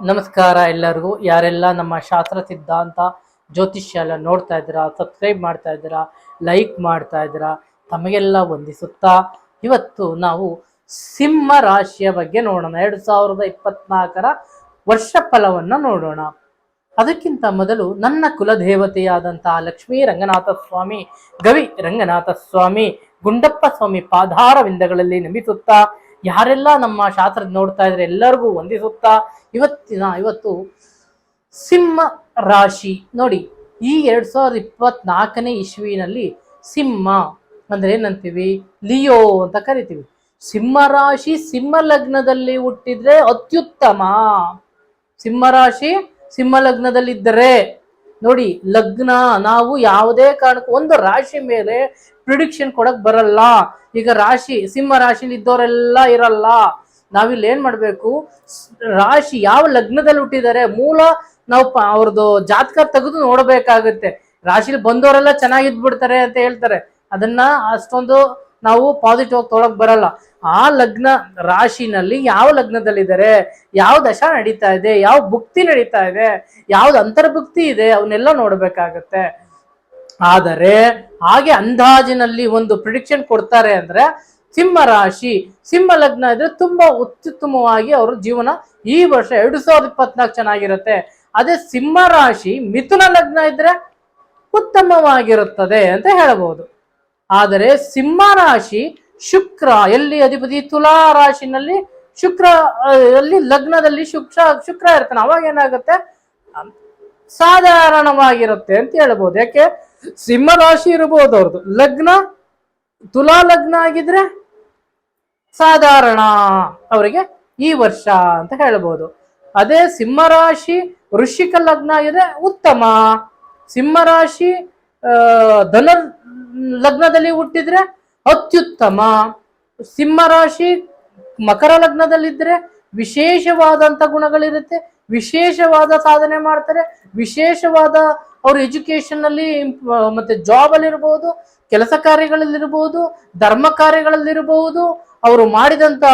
ನಮಸ್ಕಾರ ಎಲ್ಲರಿಗೂ. ಯಾರೆಲ್ಲ ನಮ್ಮ ಶಾಸ್ತ್ರ ಸಿದ್ಧಾಂತ ಜ್ಯೋತಿಷ್ಯ ಎಲ್ಲ ನೋಡ್ತಾ ಇದ್ದೀರಾ ಸಬ್ಸ್ಕ್ರೈಬ್ ಮಾಡ್ತಾ ಇದ್ದೀರಾ ಲೈಕ್ ಮಾಡ್ತಾ ಇದ್ದೀರಾ, ತಮಗೆಲ್ಲ ವಂದಿಸುತ್ತಾ ಇವತ್ತು ನಾವು ಸಿಂಹ ರಾಶಿಯ ಬಗ್ಗೆ ನೋಡೋಣ. ಎರಡು ಸಾವಿರದ ಇಪ್ಪತ್ನಾಲ್ಕರ ವರ್ಷ ಫಲವನ್ನು ನೋಡೋಣ. ಅದಕ್ಕಿಂತ ಮೊದಲು ನನ್ನ ಕುಲದೇವತೆಯಾದಂತಹ ಲಕ್ಷ್ಮೀ ರಂಗನಾಥ ಸ್ವಾಮಿ, ಗವಿ ರಂಗನಾಥ ಸ್ವಾಮಿ, ಗುಂಡಪ್ಪ ಸ್ವಾಮಿ ಪಾದಾರವಿಂದಗಳಲ್ಲಿ ನಮಿಸುತ್ತಾ ಯಾರೆಲ್ಲ ನಮ್ಮ ಶಾಸ್ತ್ರ ನೋಡ್ತಾ ಇದ್ರೆ ಎಲ್ಲರಿಗೂ ವಂದಿಸುತ್ತಾ ಇವತ್ತಿನ, ಇವತ್ತು ಸಿಂಹ ರಾಶಿ. ನೋಡಿ, ಈ ಎರಡ್ ಸಾವಿರದ ಇಪ್ಪತ್ನಾಲ್ಕನೇ ಇಸ್ವಿನಲ್ಲಿ ಸಿಂಹ ಅಂದ್ರೆ ಏನಂತೀವಿ? ಲಿಯೋ ಅಂತ ಕರಿತೀವಿ. ಸಿಂಹ ರಾಶಿ ಸಿಂಹ ಲಗ್ನದಲ್ಲಿ ಹುಟ್ಟಿದ್ರೆ ಅತ್ಯುತ್ತಮ. ಸಿಂಹ ರಾಶಿ ಸಿಂಹ ಲಗ್ನದಲ್ಲಿದ್ದರೆ ನೋಡಿ, ಲಗ್ನ, ನಾವು ಯಾವುದೇ ಕಾರಣಕ್ಕೂ ಒಂದು ರಾಶಿ ಮೇಲೆ ಪ್ರಿಡಿಕ್ಷನ್ ಕೊಡಕ್ ಬರಲ್ಲ. ಈಗ ರಾಶಿ, ಸಿಂಹ ರಾಶಿಲಿ ಇದ್ದವರೆಲ್ಲ ಇರಲ್ಲ. ನಾವಿಲ್ಲಿ ಏನ್ ಮಾಡ್ಬೇಕು? ರಾಶಿ ಯಾವ ಲಗ್ನದಲ್ಲಿ ಹುಟ್ಟಿದ್ದಾರೆ ಮೂಲ ನಾವು ಅವ್ರದ್ದು ಜಾತಕ ತೆಗೆದು ನೋಡಬೇಕಾಗುತ್ತೆ. ರಾಶಿಲಿ ಬಂದವರೆಲ್ಲ ಚೆನ್ನಾಗಿದ್ಬಿಡ್ತಾರೆ ಅಂತ ಹೇಳ್ತಾರೆ. ಅದನ್ನ ಅಷ್ಟೊಂದು ನಾವು ಪಾಸಿಟಿವ್ ಆಗಿ ತೊಳಕ್ ಬರಲ್ಲ. ಆ ಲಗ್ನ ರಾಶಿನಲ್ಲಿ ಯಾವ ಲಗ್ನದಲ್ಲಿದ್ದಾರೆ? ಯಾವ ದಶ ನಡೀತಾ ಇದೆ? ಯಾವ ಭುಕ್ತಿ ನಡೀತಾ ಇದೆ? ಯಾವ್ದು ಅಂತರ್ಭುಕ್ತಿ ಇದೆ? ಅವನ್ನೆಲ್ಲ ನೋಡ್ಬೇಕಾಗತ್ತೆ. ಆದರೆ ಹಾಗೆ ಅಂದಾಜಿನಲ್ಲಿ ಒಂದು ಪ್ರಿಡಿಕ್ಷನ್ ಕೊಡ್ತಾರೆ ಅಂದ್ರೆ ಸಿಂಹ ರಾಶಿ. ಸಿಂಹ ಲಗ್ನ ಇದ್ರೆ ತುಂಬಾ ಅತ್ಯುತ್ತಮವಾಗಿ ಅವ್ರ ಜೀವನ ಈ ವರ್ಷ ಎರಡು ಸಾವಿರದ ಇಪ್ಪತ್ನಾಲ್ಕು ಚೆನ್ನಾಗಿರುತ್ತೆ. ಅದೇ ಸಿಂಹ ರಾಶಿ ಮಿಥುನ ಲಗ್ನ ಇದ್ರೆ ಉತ್ತಮವಾಗಿರುತ್ತದೆ ಅಂತ ಹೇಳಬಹುದು ಆದರೆ ಸಿಂಹ ರಾಶಿ ಶುಕ್ರ, ಎಲ್ಲಿ ಅಧಿಪತಿ ತುಲಾ ರಾಶಿನಲ್ಲಿ ಶುಕ್ರ ಅಲ್ಲಿ ಲಗ್ನದಲ್ಲಿ ಶುಕ್ರ ಶುಕ್ರ ಇರ್ತಾನೆ, ಅವಾಗ ಏನಾಗುತ್ತೆ? ಸಾಧಾರಣವಾಗಿರುತ್ತೆ ಅಂತ ಹೇಳ್ಬೋದು. ಯಾಕೆ? ಸಿಂಹ ರಾಶಿ ಇರಬಹುದು ಅವ್ರದ್ದು. ಲಗ್ನ, ತುಲಾ ಲಗ್ನ ಆಗಿದ್ರೆ ಸಾಧಾರಣ ಅವರಿಗೆ ಈ ವರ್ಷ ಅಂತ ಹೇಳ್ಬೋದು. ಅದೇ ಸಿಂಹ ರಾಶಿ, ವೃಶ್ಚಿಕ ಲಗ್ನ ಆಗಿದ್ರೆ ಉತ್ತಮ. ಸಿಂಹ ರಾಶಿ ಧನ ಲಗ್ನದಲ್ಲಿ ಹುಟ್ಟಿದ್ರೆ ಅತ್ಯುತ್ತಮ. ಸಿಂಹರಾಶಿ ಮಕರ ಲಗ್ನದಲ್ಲಿದ್ದರೆ ವಿಶೇಷವಾದಂತ ಗುಣಗಳಿರುತ್ತೆ, ವಿಶೇಷವಾದ ಸಾಧನೆ ಮಾಡ್ತಾರೆ, ವಿಶೇಷವಾದ ಅವ್ರ ಇಂಪ್- ಮತ್ತೆ ಜಾಬ್ ಅಲ್ಲಿ ಇರಬಹುದು ಕೆಲಸ ಕಾರ್ಯಗಳಲ್ಲಿರ್ಬೋದು ಧರ್ಮ ಕಾರ್ಯಗಳಲ್ಲಿರಬಹುದು ಅವರು ಮಾಡಿದಂತ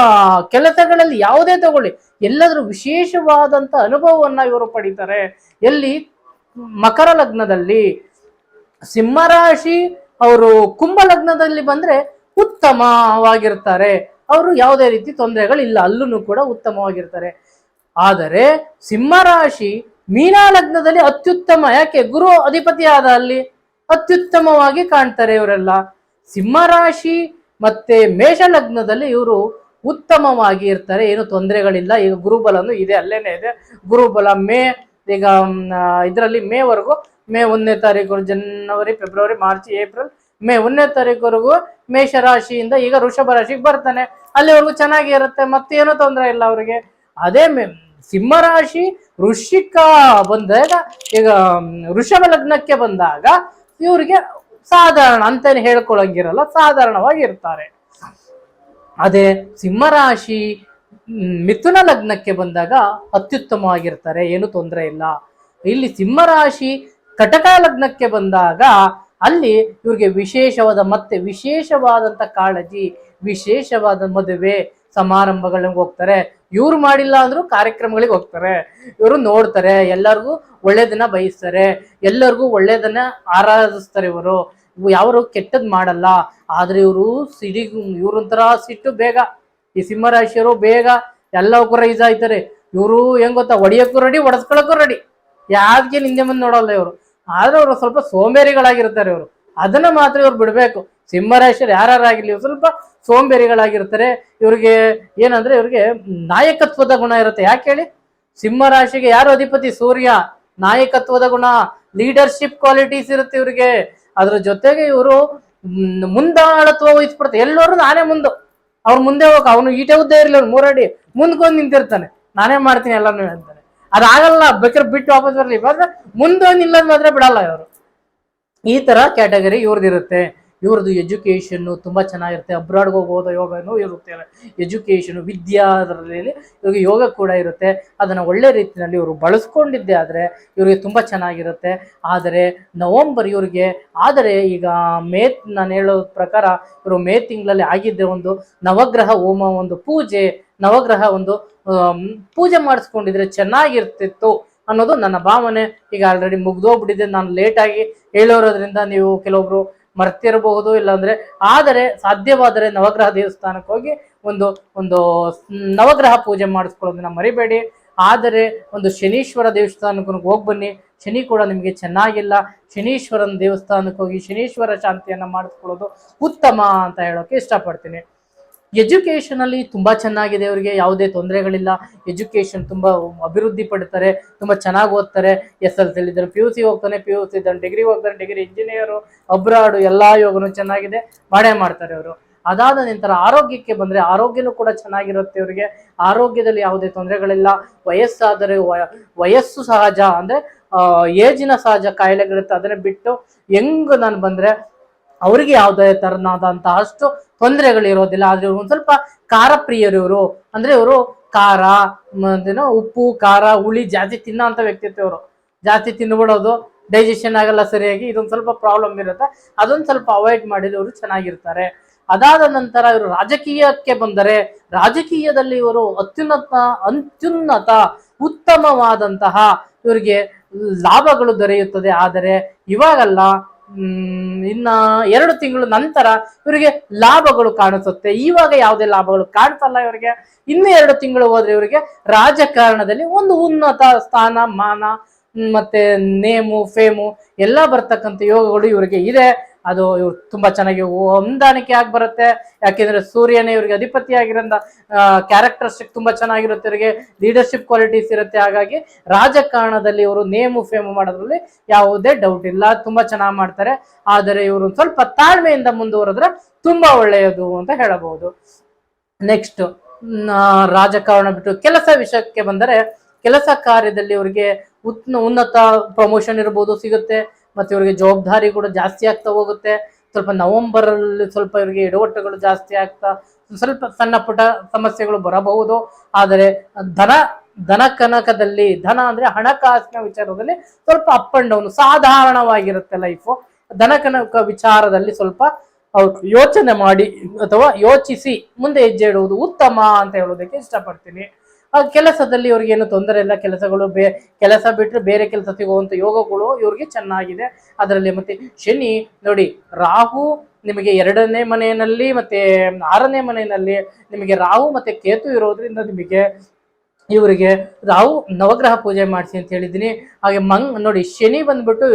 ಕೆಲಸಗಳಲ್ಲಿ ಯಾವುದೇ ತಗೊಳ್ಳಿ, ಎಲ್ಲಾದರೂ ವಿಶೇಷವಾದಂತ ಅನುಭವವನ್ನ ಇವರು ಪಡಿತಾರೆ. ಎಲ್ಲಿ? ಮಕರ ಲಗ್ನದಲ್ಲಿ. ಸಿಂಹರಾಶಿ ಅವರು ಕುಂಭ ಲಗ್ನದಲ್ಲಿ ಬಂದ್ರೆ ಉತ್ತಮವಾಗಿರ್ತಾರೆ. ಅವರು ಯಾವುದೇ ರೀತಿ ತೊಂದರೆಗಳಿಲ್ಲ ಅಲ್ಲೂ ಕೂಡ ಉತ್ತಮವಾಗಿರ್ತಾರೆ. ಆದರೆ ಸಿಂಹರಾಶಿ ಮೀನಾ ಲಗ್ನದಲ್ಲಿ ಅತ್ಯುತ್ತಮ, ಯಾಕೆ? ಗುರು ಅಧಿಪತಿಯಾದ ಅಲ್ಲಿ ಅತ್ಯುತ್ತಮವಾಗಿ ಕಾಣ್ತಾರೆ ಇವರೆಲ್ಲ. ಸಿಂಹರಾಶಿ ಮತ್ತೆ ಮೇಷ ಲಗ್ನದಲ್ಲಿ ಇವರು ಉತ್ತಮವಾಗಿ ಇರ್ತಾರೆ, ಏನು ತೊಂದರೆಗಳಿಲ್ಲ. ಈಗ ಗುರುಬಲನು ಇದೆ, ಅಲ್ಲೇನೆ ಇದೆ. ಗುರುಬಲ ಮೇ, ಈಗ ಇದರಲ್ಲಿ ಮೇವರೆಗೂ ಮೇ ಒಂದನೇ ತಾರೀಕು ಜನವರಿ, ಫೆಬ್ರವರಿ, ಮಾರ್ಚ್, ಏಪ್ರಿಲ್, ಮೇ ಒಂದನೇ ತಾರೀಕುವರೆಗೂ ಮೇಷ ರಾಶಿಯಿಂದ ಈಗ ಋಷಭ ರಾಶಿಗೆ ಬರ್ತಾನೆ. ಅಲ್ಲಿವರೆಗೂ ಚೆನ್ನಾಗಿ ಇರುತ್ತೆ, ಮತ್ತೇನು ತೊಂದರೆ ಇಲ್ಲ ಅವರಿಗೆ. ಅದೇ ಮೇ- ಸಿಂಹ ರಾಶಿ ವೃಶ್ಚಿಕ ಬಂದಾಗ, ಈಗ ಋಷಭ ಲಗ್ನಕ್ಕೆ ಬಂದಾಗ ಇವರಿಗೆ ಸಾಧಾರಣ ಅಂತೇನು ಹೇಳ್ಕೊಳಂಗಿರಲ್ಲ, ಸಾಧಾರಣವಾಗಿ ಇರ್ತಾರೆ. ಅದೇ ಸಿಂಹರಾಶಿ ಮಿಥುನ ಲಗ್ನಕ್ಕೆ ಬಂದಾಗ ಅತ್ಯುತ್ತಮವಾಗಿರ್ತಾರೆ, ಏನು ತೊಂದರೆ ಇಲ್ಲ. ಇಲ್ಲಿ ಸಿಂಹರಾಶಿ ಕಟಕ ಲಗ್ನಕ್ಕೆ ಬಂದಾಗ ಅಲ್ಲಿ ಇವ್ರಿಗೆ ವಿಶೇಷವಾದ ಮತ್ತೆ ವಿಶೇಷವಾದಂತ ಕಾಳಜಿ, ವಿಶೇಷವಾದ ಮದುವೆ ಸಮಾರಂಭಗಳಿಗೆ ಹೋಗ್ತಾರೆ. ಇವ್ರು ಮಾಡಿಲ್ಲ ಅಂದ್ರೂ ಕಾರ್ಯಕ್ರಮಗಳಿಗೆ ಹೋಗ್ತಾರೆ. ಇವರು ನೋಡ್ತಾರೆ, ಎಲ್ಲರಿಗೂ ಒಳ್ಳೇದನ್ನ ಬಯಸ್ತಾರೆ, ಎಲ್ಲರಿಗೂ ಒಳ್ಳೇದನ್ನ ಆರಾಧಿಸ್ತಾರೆ ಇವರು. ಯಾರು ಕೆಟ್ಟದ್ ಮಾಡಲ್ಲ, ಆದ್ರೆ ಇವರು ಸಿಡಿ ಇವ್ರೊಂಥರ ಸಿಟ್ಟು ಬೇಗ, ಈ ಸಿಂಹರಾಶಿಯವರು ಬೇಗ ಎಲ್ಲವಕ್ಕೂ ರೈಸ್ ಆಯ್ತಾರೆ. ಇವರು ಹೆಂಗ್ ಗೊತ್ತಾ, ಹೊಡಿಯಕ್ಕೂ ರೆಡಿ ಹೊಡೆಸ್ಕೊಳಕ್ಕೂ ರೆಡಿ ಯಾವ್ದಕ್ಕೆ ನಿಂದೆ ಮುಂದೆ ನೋಡಲ್ಲ ಇವರು. ಆದ್ರೆ ಅವರು ಸ್ವಲ್ಪ ಸೋಂಬೇರಿಗಳಾಗಿರ್ತಾರೆ ಇವರು. ಅದನ್ನ ಮಾತ್ರ ಇವ್ರು ಬಿಡ್ಬೇಕು. ಸಿಂಹರಾಶಿಯರು ಯಾರ್ಯಾರಾಗಿರ್ಲಿ, ಇವ್ರು ಸ್ವಲ್ಪ ಸೋಂಬೇರಿಗಳಾಗಿರ್ತಾರೆ. ಇವ್ರಿಗೆ ಏನಂದ್ರೆ ಇವ್ರಿಗೆ ನಾಯಕತ್ವದ ಗುಣ ಇರುತ್ತೆ. ಯಾಕೆ ಹೇಳಿ? ಸಿಂಹರಾಶಿಗೆ ಯಾರು ಅಧಿಪತಿ? ಸೂರ್ಯ. ನಾಯಕತ್ವದ ಗುಣ. ಲೀಡರ್ಶಿಪ್ ಕ್ವಾಲಿಟೀಸ್ ಇರುತ್ತೆ ಇವ್ರಿಗೆ. ಅದ್ರ ಜೊತೆಗೆ ಇವರು ಮುಂದಾಳತ್ವ ವಹಿಸ್ಬಿಡ್ತಾರೆ. ಎಲ್ಲರೂ ನಾನೇ ಮುಂದೆ. ಅವ್ರು ಮುಂದೆ ಹೋಗ. ಅವನು ಈಟೆ ಉದ್ದ ಇರ್ಲಿ, ಅವ್ನು ಮೂರಡಿ ಮುಂದ್ಕೊಂಡು ನಿಂತಿರ್ತಾನೆ. ನಾನೇ ಮಾಡ್ತೀನಿ ಎಲ್ಲಾನು ಅಂತಾನೆ. ಅದಾಗಲ್ಲ ಬೇಕಾದ್ರೆ ಬಿಟ್ಟು ವಾಪಸ್ ಬರಲಿ. ಬಂದ್ರೆ ಮುಂದೆ ನಿಲ್ಲದ್ ಮಾತ್ರ ಬಿಡಲ್ಲ ಇವರು. ಈ ತರ ಕ್ಯಾಟಗರಿ ಇವ್ರದ್ದಿರುತ್ತೆ ಇವ್ರದ್ದು ಎಜುಕೇಶನ್ ತುಂಬಾ ಚೆನ್ನಾಗಿರುತ್ತೆ. ಅಬ್ರಾಡ್ಗೆ ಹೋಗೋದು ಯೋಗನೂ ಇರುತ್ತೆ. ಎಜುಕೇಶನ್ ವಿದ್ಯಾದಲ್ಲಿ ಇವ್ರಿಗೆ ಯೋಗ ಕೂಡ ಇರುತ್ತೆ. ಅದನ್ನ ಒಳ್ಳೆ ರೀತಿಯಲ್ಲಿ ಇವರು ಬಳಸ್ಕೊಂಡಿದ್ದೆ ಆದರೆ ಇವರಿಗೆ ತುಂಬಾ ಚೆನ್ನಾಗಿರುತ್ತೆ. ಆದರೆ ನವೆಂಬರ್ ಇವ್ರಿಗೆ, ಆದರೆ ಈಗ ಮೇ, ನಾನು ಹೇಳೋ ಪ್ರಕಾರ ಇವರು ಮೇ ತಿಂಗಳಲ್ಲಿ ಆಗಿದ್ದೆ ಒಂದು ನವಗ್ರಹ ಹೋಮ ಒಂದು ಪೂಜೆ ನವಗ್ರಹ ಒಂದು ಪೂಜೆ ಮಾಡಿಸ್ಕೊಂಡಿದ್ರೆ ಚೆನ್ನಾಗಿರ್ತಿತ್ತು ಅನ್ನೋದು ನನ್ನ ಭಾವನೆ. ಈಗ ಆಲ್ರೆಡಿ ಮುಗ್ದೋಗ್ಬಿಟ್ಟಿದೆ. ನಾನು ಲೇಟಾಗಿ ಹೇಳೋರೋದ್ರಿಂದ ನೀವು ಕೆಲವೊಬ್ರು ಮರ್ತಿರಬಹುದು, ಇಲ್ಲಾಂದ್ರೆ ಆದರೆ ಸಾಧ್ಯವಾದರೆ ನವಗ್ರಹ ದೇವಸ್ಥಾನಕ್ಕೆ ಹೋಗಿ ಒಂದು ಒಂದು ನವಗ್ರಹ ಪೂಜೆ ಮಾಡಿಸ್ಕೊಳ್ಳೋದನ್ನ ಮರಿಬೇಡಿ. ಆದರೆ ಒಂದು ಶನೀಶ್ವರ ದೇವಸ್ಥಾನಕ್ಕೆ ಹೋಗಿ ಬನ್ನಿ. ಶನಿ ಕೂಡ ನಿಮಗೆ ಚೆನ್ನಾಗಿಲ್ಲ. ಶನೀಶ್ವರನ ದೇವಸ್ಥಾನಕ್ಕೆ ಹೋಗಿ ಶನೀಶ್ವರ ಶಾಂತಿಯನ್ನು ಮಾಡಿಸ್ಕೊಳ್ಳೋದು ಉತ್ತಮ ಅಂತ ಹೇಳೋಕೆ ಇಷ್ಟಪಡ್ತೀನಿ. ಎಜುಕೇಷನ್ ಅಲ್ಲಿ ತುಂಬಾ ಚೆನ್ನಾಗಿದೆ ಅವರಿಗೆ, ಯಾವುದೇ ತೊಂದರೆಗಳಿಲ್ಲ. ಎಜುಕೇಶನ್ ತುಂಬಾ ಅಭಿವೃದ್ಧಿ ಪಡ್ತಾರೆ, ತುಂಬಾ ಚೆನ್ನಾಗಿ ಓದ್ತಾರೆ. ಎಸ್ ಎಲ್ ಸಿ ಇದ್ದಾರೆ ಪಿ ಯು ಸಿ ಹೋಗ್ತಾನೆ ಪಿ ಯು ಸಿ ಇದ್ದಾನೆ ಡಿಗ್ರಿ ಹೋಗ್ತಾನೆ ಡಿಗ್ರಿ ಇಂಜಿನಿಯರು ಅಬ್ರಾಡ್ ಎಲ್ಲಾ ಯೋಗನು ಚೆನ್ನಾಗಿದೆ, ಮಾಡೇ ಮಾಡ್ತಾರೆ ಅವರು. ಅದಾದ ನಂತರ ಆರೋಗ್ಯಕ್ಕೆ ಬಂದ್ರೆ ಆರೋಗ್ಯನೂ ಕೂಡ ಚೆನ್ನಾಗಿರುತ್ತೆ ಅವರಿಗೆ. ಆರೋಗ್ಯದಲ್ಲಿ ಯಾವುದೇ ತೊಂದರೆಗಳಿಲ್ಲ. ವಯಸ್ಸಾದರೆ ವಯ- ವಯಸ್ಸು ಸಹಜ ಅಂದ್ರೆ ಏಜಿನ ಸಹಜ ಕಾಯಿಲೆಗಳಿರುತ್ತೆ, ಅದನ್ನ ಬಿಟ್ಟು ಹೆಂಗ್ ನಾನು ಬಂದ್ರೆ ಅವರಿಗೆ ಯಾವುದೇ ತರನಾದಂತಹ ಅಷ್ಟು ತೊಂದರೆಗಳಿರೋದಿಲ್ಲ ಆದ್ರೆ ಒಂದ್ ಸ್ವಲ್ಪ ಖಾರ ಪ್ರಿಯರು ಇವರು. ಅಂದ್ರೆ ಇವರು ಖಾರ ಏನೋ ಉಪ್ಪು, ಖಾರ, ಹುಳಿ ಜಾಸ್ತಿ ತಿನ್ನೋಂಥ ವ್ಯಕ್ತಿತ್ವ ಇವರು. ಜಾಸ್ತಿ ತಿನ್ಬಿಡೋದು ಡೈಜೆಷನ್ ಆಗಲ್ಲ ಸರಿಯಾಗಿ, ಇದೊಂದು ಸ್ವಲ್ಪ ಪ್ರಾಬ್ಲಮ್ ಇರುತ್ತೆ. ಅದೊಂದು ಸ್ವಲ್ಪ ಅವಾಯ್ಡ್ ಮಾಡಿದ್ರೆ ಇವರು ಚೆನ್ನಾಗಿರ್ತಾರೆ. ಅದಾದ ನಂತರ ಇವರು ರಾಜಕೀಯಕ್ಕೆ ಬಂದರೆ, ರಾಜಕೀಯದಲ್ಲಿ ಇವರು ಅತ್ಯುನ್ನತ ಅತ್ಯುನ್ನತ, ಉತ್ತಮವಾದಂತಹ ಇವರಿಗೆ ಲಾಭಗಳು ದೊರೆಯುತ್ತದೆ. ಆದರೆ ಇವಾಗಲ್ಲ ಇನ್ನ ಎರಡು ತಿಂಗಳು ನಂತರ ಇವರಿಗೆ ಲಾಭಗಳು ಕಾಣಿಸುತ್ತೆ. ಇವಾಗ ಯಾವುದೇ ಲಾಭಗಳು ಕಾಣ್ತಲ್ಲ ಇವರಿಗೆ. ಇನ್ನು ಎರಡು ತಿಂಗಳು ಹೋದ್ರೆ ಇವರಿಗೆ ರಾಜಕಾರಣದಲ್ಲಿ ಒಂದು ಉನ್ನತ ಸ್ಥಾನ, ಮಾನ ಮತ್ತೆ ನೇಮು, ಫೇಮು ಎಲ್ಲ ಬರ್ತಕ್ಕಂಥ ಯೋಗಗಳು ಇವರಿಗೆ ಇದೆ. ಅದು ಇವ್ರು ತುಂಬಾ ಚೆನ್ನಾಗಿ ಹೊಂದಾಣಿಕೆ ಆಗಿ ಬರುತ್ತೆ. ಯಾಕೆಂದ್ರೆ ಸೂರ್ಯನೇ ಇವ್ರಿಗೆ ಅಧಿಪತಿ ಆಗಿರೋದ್ರಿಂದ ಕ್ಯಾರೆಕ್ಟರ್ಸ್ಟಿಕ್ ತುಂಬಾ ಚೆನ್ನಾಗಿರುತ್ತೆ. ಇವರಿಗೆ ಲೀಡರ್ಶಿಪ್ ಕ್ವಾಲಿಟೀಸ್ ಇರುತ್ತೆ. ಹಾಗಾಗಿ ರಾಜಕಾರಣದಲ್ಲಿ ಇವರು ನೇಮು ಫೇಮು ಮಾಡೋದ್ರಲ್ಲಿ ಯಾವುದೇ ಡೌಟ್ ಇಲ್ಲ. ತುಂಬಾ ಚೆನ್ನಾಗಿ ಮಾಡ್ತಾರೆ. ಆದರೆ ಇವರು ಸ್ವಲ್ಪ ತಾಳ್ಮೆಯಿಂದ ಮುಂದುವರೆದ್ರೆ ತುಂಬಾ ಒಳ್ಳೆಯದು ಅಂತ ಹೇಳಬಹುದು. ನೆಕ್ಸ್ಟ್ ರಾಜಕಾರಣ ಬಿಟ್ಟು ಕೆಲಸ ವಿಷಯಕ್ಕೆ ಬಂದರೆ, ಕೆಲಸ ಕಾರ್ಯದಲ್ಲಿ ಇವರಿಗೆ ಉತ್, ಉನ್ನತ ಪ್ರಮೋಷನ್ ಇರ್ಬೋದು, ಸಿಗುತ್ತೆ. ಮತ್ತೆ ಇವರಿಗೆ ಜವಾಬ್ದಾರಿ ಕೂಡ ಜಾಸ್ತಿ ಆಗ್ತಾ ಹೋಗುತ್ತೆ. ಸ್ವಲ್ಪ ನವೆಂಬರ್ ಅಲ್ಲಿ ಸ್ವಲ್ಪ ಇವರಿಗೆ ಎಡವಟ್ಟುಗಳು ಜಾಸ್ತಿ ಆಗ್ತಾ, ಸ್ವಲ್ಪ ಸಣ್ಣ ಪುಟ್ಟ ಸಮಸ್ಯೆಗಳು ಬರಬಹುದು. ಆದರೆ ಧನ ಧನ ಕನಕದಲ್ಲಿ, ಧನ ಅಂದ್ರೆ ಹಣಕಾಸಿನ ವಿಚಾರದಲ್ಲಿ ಸ್ವಲ್ಪ ಅಪ್ ಅಂಡ್ ಡೌನ್ ಸಾಧಾರಣವಾಗಿರುತ್ತೆ ಲೈಫು ಧನ ಕನಕ ವಿಚಾರದಲ್ಲಿ ಸ್ವಲ್ಪ ಯೋಚನೆ ಮಾಡಿ ಅಥವಾ ಯೋಚಿಸಿ ಮುಂದೆ ಹೆಜ್ಜೆ ಇಡುವುದು ಉತ್ತಮ ಅಂತ ಹೇಳೋದಕ್ಕೆ ಇಷ್ಟಪಡ್ತೀನಿ. ಕೆಲಸದಲ್ಲಿ ಇವ್ರಿಗೆ ಏನು ತೊಂದರೆ ಇಲ್ಲ, ಕೆಲಸಗಳು ಬೇ, ಕೆಲಸ ಬಿಟ್ಟರೆ ಬೇರೆ ಕೆಲಸ ಸಿಗುವಂಥ ಯೋಗಗಳು ಇವ್ರಿಗೆ ಚೆನ್ನಾಗಿದೆ. ಅದರಲ್ಲಿ ಮತ್ತೆ ಶನಿ, ನೋಡಿ ರಾಹು ನಿಮಗೆ ಎರಡನೇ ಮನೆಯಲ್ಲಿ ಮತ್ತೆ ಆರನೇ ಮನೆಯಲ್ಲಿ ನಿಮಗೆ ರಾಹು ಮತ್ತೆ ಕೇತು ಇರೋದ್ರಿಂದ ನಿಮಗೆ ಇವರಿಗೆ ರಾಹು ನವಗ್ರಹ ಪೂಜೆ ಮಾಡಿಸಿ ಅಂತ ಹೇಳಿದ್ದೀನಿ. ಹಾಗೆ ಮಂಗ್, ನೋಡಿ ಶನಿ ಬಂದ್ಬಿಟ್ಟು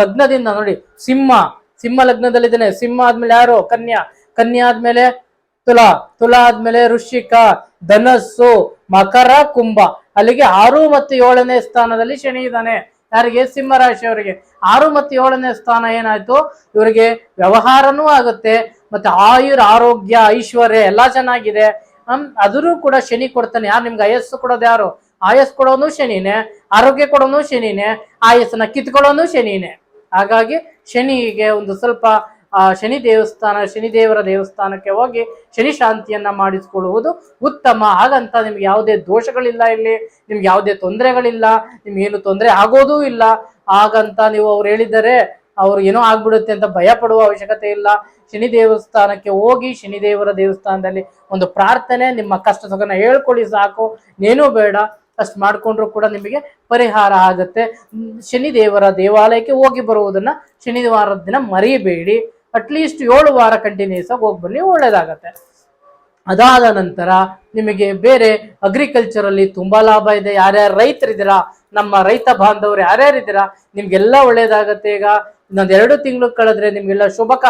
ಲಗ್ನದಿಂದ ನೋಡಿ ಸಿಂಹ ಸಿಂಹ ಲಗ್ನದಲ್ಲಿದ್ದಾನೆ. ಸಿಂಹ ಆದ್ಮೇಲೆ ಯಾರು? ಕನ್ಯಾ. ಕನ್ಯಾ ಆದ್ಮೇಲೆ ತುಲಾ. ತುಲಾ ಆದ್ಮೇಲೆ ಋಷಿಕ, ಧನಸ್ಸು ಮಕರ ಕುಂಭ. ಅಲ್ಲಿಗೆ ಆರು ಮತ್ತು ಏಳನೇ ಸ್ಥಾನದಲ್ಲಿ ಶನಿ ಇದ್ದಾನೆ. ಯಾರಿಗೆ? ಸಿಂಹರಾಶಿಯವರಿಗೆ ಆರು ಮತ್ತು ಏಳನೇ ಸ್ಥಾನ ಏನಾಯ್ತು? ಇವರಿಗೆ ವ್ಯವಹಾರನೂ ಆಗುತ್ತೆ, ಮತ್ತೆ ಆಯುರ್ ಆರೋಗ್ಯ, ಐಶ್ವರ್ಯ ಎಲ್ಲ ಚೆನ್ನಾಗಿದೆ. ಅದರೂ ಕೂಡ ಶನಿ ಕೊಡ್ತಾನೆ. ಯಾರು? ನಿಮ್ಗೆ ಆಯಸ್ಸು ಕೊಡೋದು ಯಾರು? ಆಯಸ್ ಕೊಡೋನು ಶನಿನೇ. ಆರೋಗ್ಯ ಕೊಡೋನು ಶನಿನೇ. ಆಯಸ್ಸನ್ನ ಕಿತ್ಕೊಳ್ಳೋನು ಶನಿನೇ. ಹಾಗಾಗಿ ಶನಿಗೆ ಒಂದು ಸ್ವಲ್ಪ ಆ ಶನಿ ದೇವಸ್ಥಾನ, ಶನಿ ದೇವರ ದೇವಸ್ಥಾನಕ್ಕೆ ಹೋಗಿ ಶನಿ ಶಾಂತಿಯನ್ನ ಮಾಡಿಸಿಕೊಳ್ಳುವುದು ಉತ್ತಮ. ಹಾಗಂತ ನಿಮ್ಗೆ ಯಾವುದೇ ದೋಷಗಳಿಲ್ಲ ಇಲ್ಲಿ, ನಿಮ್ಗೆ ಯಾವುದೇ ತೊಂದರೆಗಳಿಲ್ಲ, ನಿಮ್ಗೆ ಏನು ತೊಂದರೆ ಆಗೋದೂ ಇಲ್ಲ. ಹಾಗಂತ ನೀವು ಅವ್ರು ಹೇಳಿದರೆ ಅವ್ರು ಏನೋ ಆಗ್ಬಿಡುತ್ತೆ ಅಂತ ಭಯ ಪಡುವ ಅವಶ್ಯಕತೆ ಇಲ್ಲ. ಶನಿ ದೇವಸ್ಥಾನಕ್ಕೆ ಹೋಗಿ ಶನಿ ದೇವರ ದೇವಸ್ಥಾನದಲ್ಲಿ ಒಂದು ಪ್ರಾರ್ಥನೆ, ನಿಮ್ಮ ಕಷ್ಟ ಸುಖನ ಹೇಳ್ಕೊಳ್ಳಿ ಸಾಕು. ಏನೂ ಬೇಡ. ಅಷ್ಟು ಮಾಡ್ಕೊಂಡ್ರು ಕೂಡ ನಿಮಗೆ ಪರಿಹಾರ ಆಗುತ್ತೆ. ಶನಿ ದೇವರ ದೇವಾಲಯಕ್ಕೆ ಹೋಗಿ ಬರುವುದನ್ನ ಶನಿವಾರದ ದಿನ ಮರೆಯಬೇಡಿ ಅಟ್ಲೀಸ್ಟ್ ಏಳು ವಾರ ಕಂಟಿನ್ಯೂಸ್ ಆಗಿ ಹೋಗಿ ಬನ್ನಿ ಒಳ್ಳೇದಾಗತ್ತೆ. ಅದಾದ ನಂತರ ನಿಮಗೆ ಬೇರೆ ಅಗ್ರಿಕಲ್ಚರ್ ಅಲ್ಲಿ ತುಂಬಾ ಲಾಭ ಇದೆ. ಯಾರ್ಯಾರು ರೈತರಿದ್ದೀರಾ, ನಮ್ಮ ರೈತ ಬಾಂಧವರು ಯಾರ್ಯಾರಿದ್ದೀರಾ, ನಿಮಗೆಲ್ಲ ಒಳ್ಳೇದಾಗತ್ತೆ. ಈಗ ಇನ್ನೊಂದ್ ಎರಡು ತಿಂಗಳು ಕಳೆದ್ರೆ ನಿಮಗೆಲ್ಲ ಶುಭಕ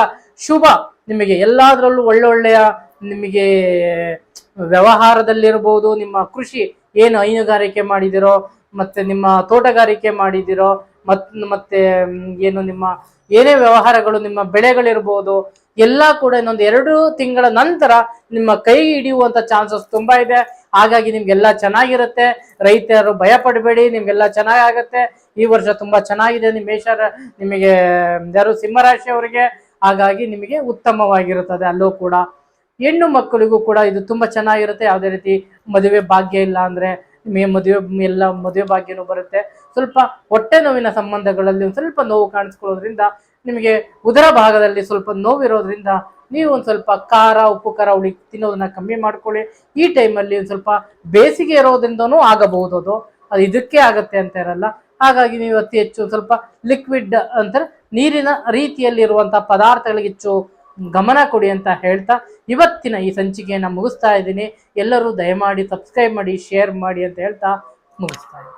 ಶುಭ. ನಿಮಗೆ ಎಲ್ಲಾದ್ರಲ್ಲೂ ಒಳ್ಳೊಳ್ಳೆಯ ನಿಮಗೆ ವ್ಯವಹಾರದಲ್ಲಿರ್ಬೋದು, ನಿಮ್ಮ ಕೃಷಿ ಏನು ಹೈನುಗಾರಿಕೆ ಮಾಡಿದಿರೋ, ಮತ್ತೆ ನಿಮ್ಮ ತೋಟಗಾರಿಕೆ ಮಾಡಿದಿರೋ ಮತ್ ಮತ್ತೆ ಏನು ನಿಮ್ಮ ಏನೇ ವ್ಯವಹಾರಗಳು, ನಿಮ್ಮ ಬೆಳೆಗಳಿರ್ಬೋದು, ಎಲ್ಲ ಕೂಡ ಇನ್ನೊಂದು ಎರಡು ತಿಂಗಳ ನಂತರ ನಿಮ್ಮ ಕೈ ಹಿಡಿಯುವಂತ ಚಾನ್ಸಸ್ ತುಂಬಾ ಇದೆ. ಹಾಗಾಗಿ ನಿಮ್ಗೆಲ್ಲ ಚೆನ್ನಾಗಿರುತ್ತೆ. ರೈತರು ಭಯ ಪಡಬೇಡಿ ನಿಮ್ಗೆಲ್ಲ ಚೆನ್ನಾಗಾಗತ್ತೆ. ಈ ವರ್ಷ ತುಂಬಾ ಚೆನ್ನಾಗಿದೆ ನಿಮ್ಮ ಮೇಷ ನಿಮಗೆ, ಯಾರು ಸಿಂಹರಾಶಿಯವರಿಗೆ ಹಾಗಾಗಿ ನಿಮಗೆ ಉತ್ತಮವಾಗಿರುತ್ತದೆ ಅಲ್ಲೂ ಕೂಡ. ಹೆಣ್ಣು ಮಕ್ಕಳಿಗೂ ಕೂಡ ಇದು ತುಂಬಾ ಚೆನ್ನಾಗಿರುತ್ತೆ. ಯಾವುದೇ ರೀತಿ ಮದುವೆ ಭಾಗ್ಯ ಇಲ್ಲ ಅಂದ್ರೆ, ನಿಮಗೆ ಮದುವೆ, ಎಲ್ಲ ಮದುವೆ ಭಾಗ್ಯನೂ ಬರುತ್ತೆ. ಸ್ವಲ್ಪ ಹೊಟ್ಟೆ ನೋವಿನ ಸಂಬಂಧಗಳಲ್ಲಿ ಒಂದು ಸ್ವಲ್ಪ ನೋವು ಕಾಣಿಸ್ಕೊಳ್ಳೋದ್ರಿಂದ ನಿಮಗೆ ಉದರ ಭಾಗದಲ್ಲಿ ಸ್ವಲ್ಪ ನೋವಿರೋದ್ರಿಂದ ನೀವು ಒಂದು ಸ್ವಲ್ಪ ಖಾರ, ಉಪ್ಪು, ಖಾರ ಹುಳಿ ತಿನ್ನೋದನ್ನ ಕಮ್ಮಿ ಮಾಡ್ಕೊಳ್ಳಿ. ಈ ಟೈಮಲ್ಲಿ ಒಂದು ಸ್ವಲ್ಪ ಬೇಸಿಗೆ ಇರೋದ್ರಿಂದನೂ ಆಗಬಹುದು ಅದು. ಅದು ಇದಕ್ಕೆ ಆಗತ್ತೆ ಅಂತ ಇರಲ್ಲ. ಹಾಗಾಗಿ ನೀವು ಅತಿ ಹೆಚ್ಚು ಸ್ವಲ್ಪ ಲಿಕ್ವಿಡ್ ಅಂತಾರೆ, ನೀರಿನ ರೀತಿಯಲ್ಲಿರುವಂತಹ ಪದಾರ್ಥಗಳಿಗೆ ಹೆಚ್ಚು ಗಮನ ಕೊಡಿ ಅಂತ ಹೇಳ್ತಾ ಇವತ್ತಿನ ಈ ಸಂಚಿಕೆಯನ್ನು ಮುಗಿಸ್ತಾ ಇದ್ದೀನಿ. ಎಲ್ಲರೂ ದಯಮಾಡಿ ಸಬ್ಸ್ಕ್ರೈಬ್ ಮಾಡಿ ಶೇರ್ ಮಾಡಿ ಅಂತ ಹೇಳ್ತಾ ಮುಗಿಸ್ತಾ ಇದ್ದೀನಿ.